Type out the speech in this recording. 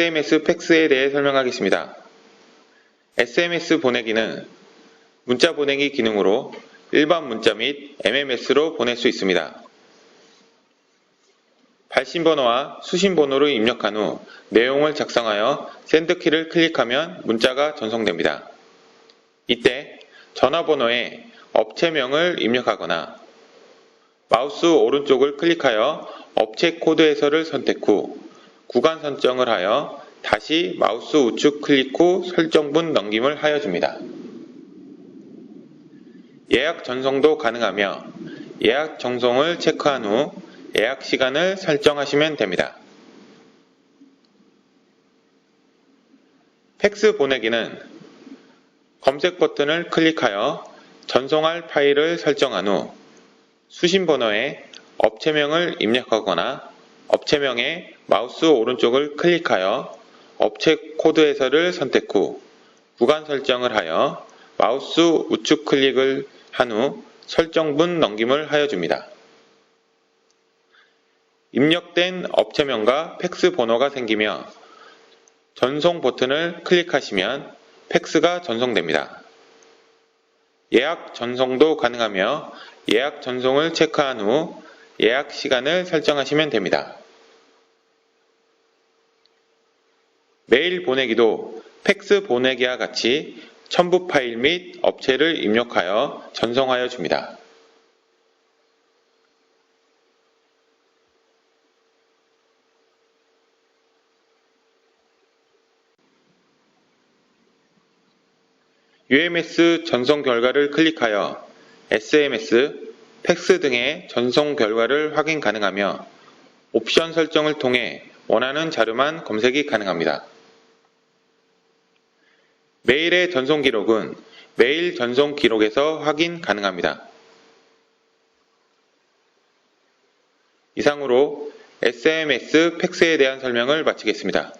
SMS 팩스에 대해 설명하겠습니다. SMS 보내기는 문자 보내기 기능으로 일반 문자 및 MMS로 보낼 수 있습니다. 발신 번호와 수신 번호를 입력한 후 내용을 작성하여 샌드키를 클릭하면 문자가 전송됩니다. 이때 전화번호에 업체명을 입력하거나 마우스 오른쪽을 클릭하여 업체 코드 해설을 선택 후 구간 설정을 하여 다시 마우스 우측 클릭 후 설정분 넘김을 하여 줍니다. 예약 전송도 가능하며 예약 전송을 체크한 후 예약 시간을 설정하시면 됩니다. 팩스 보내기는 검색 버튼을 클릭하여 전송할 파일을 설정한 후 수신 번호에 업체명을 입력하거나 업체명에 마우스 오른쪽을 클릭하여 업체 코드 해설을 선택 후 구간 설정을 하여 마우스 우측 클릭을 한 후 설정분 넘김을 하여 줍니다. 입력된 업체명과 팩스 번호가 생기며 전송 버튼을 클릭하시면 팩스가 전송됩니다. 예약 전송도 가능하며 예약 전송을 체크한 후 예약 시간을 설정하시면 됩니다. 메일 보내기도 팩스 보내기와 같이 첨부 파일 및 업체를 입력하여 전송하여 줍니다. UMS 전송 결과를 클릭하여 SMS, 팩스 등의 전송 결과를 확인 가능하며 옵션 설정을 통해 원하는 자료만 검색이 가능합니다. 메일의 전송 기록은 메일 전송 기록에서 확인 가능합니다. 이상으로 SMS 팩스에 대한 설명을 마치겠습니다.